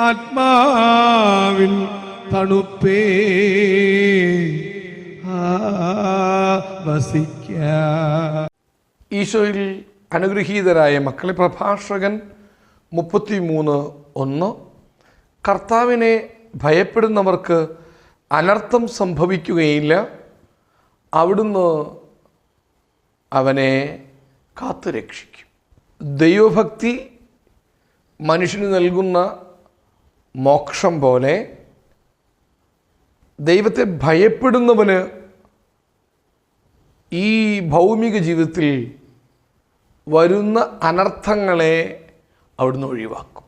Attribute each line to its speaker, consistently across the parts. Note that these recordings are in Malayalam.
Speaker 1: ആത്മാവിൻ തണുപ്പേ. വസിക്ക.
Speaker 2: ഈശോയിൽ അനുഗ്രഹീതരായ മക്കളെ പ്രഭാഷകൻ മുപ്പത്തിമൂന്ന് ഒന്ന്. കർത്താവിനെ ഭയപ്പെടുന്നവർക്ക് അനർത്ഥം സംഭവിക്കുകയില്ല. അവിടുന്ന് അവനെ കാത്തുരക്ഷിക്കും. ദൈവഭക്തി മനുഷ്യന് നൽകുന്ന മോക്ഷം പോലെ ദൈവത്തെ ഭയപ്പെടുന്നവന് ഈ ഭൗമിക ജീവിതത്തിൽ വരുന്ന അനർത്ഥങ്ങളെ അവിടുന്ന് ഒഴിവാക്കും.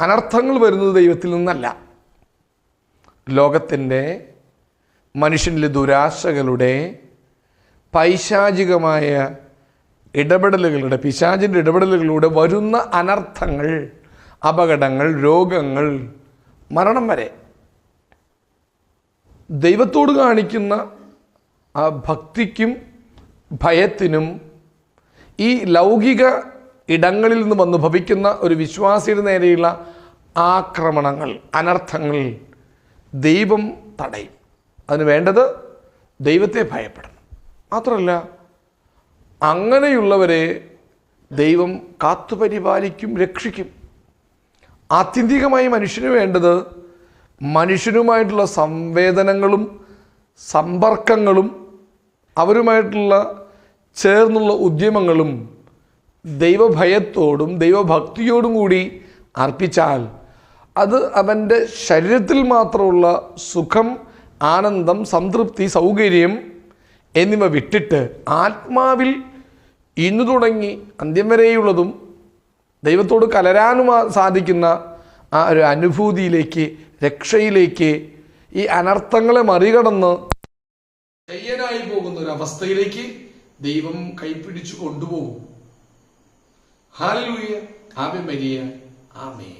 Speaker 2: അനർത്ഥങ്ങൾ വരുന്നത് ദൈവത്തിൽ നിന്നല്ല. ലോകത്തിന്റെ മനുഷ്യനിലെ ദുരാശകളുടെ പൈശാചികമായ ഇടപെടലുകളുടെ പിശാചിന്റെ ഇടപെടലുകളിലൂടെ വരുന്ന അനർത്ഥങ്ങൾ അപകടങ്ങൾ രോഗങ്ങൾ മരണം വരെ. ദൈവത്തോട് കാണിക്കുന്ന ആ ഭക്തിക്കും ഭയത്തിനും ഈ ലൗകിക ഇടങ്ങളിൽ നിന്ന് വന്ന് ഭവിക്കുന്ന ഒരു വിശ്വാസിയുടെ നേരെയുള്ള ആക്രമണങ്ങൾ അനർത്ഥങ്ങൾ ദൈവം തടയും. അതിന് വേണ്ടത് ദൈവത്തെ ഭയപ്പെടണം. മാത്രമല്ല അങ്ങനെയുള്ളവരെ ദൈവം കാത്തുപരിപാലിക്കും രക്ഷിക്കും. ആത്യന്തികമായി മനുഷ്യന് വേണ്ടത് മനുഷ്യനുമായിട്ടുള്ള സംവേദനങ്ങളും സമ്പർക്കങ്ങളും അവരുമായിട്ടുള്ള ചേർന്നുള്ള ഉദ്യമങ്ങളും ദൈവഭയത്തോടും ദൈവഭക്തിയോടും കൂടി അർപ്പിച്ചാൽ അത് അവന്റെ ശരീരത്തിൽ മാത്രമുള്ള സുഖം ആനന്ദം സംതൃപ്തി സൗകര്യം എന്നിവ വിട്ടിട്ട് ആത്മാവിൽ ഇന്നു തുടങ്ങി അന്ത്യം വരെയുള്ളതും ദൈവത്തോട് കലരാനും സാധിക്കുന്ന ആ ഒരു അനുഭൂതിയിലേക്ക് രക്ഷയിലേക്ക് ഈ അനർത്ഥങ്ങളെ മറികടന്ന് ജയ്യനായി പോകുന്ന ഒരു അവസ്ഥയിലേക്ക് ദൈവം കൈപ്പിടിച്ചു കൊണ്ടുപോകും. ഹാലൂയ ആമേ മരിയ ആമേ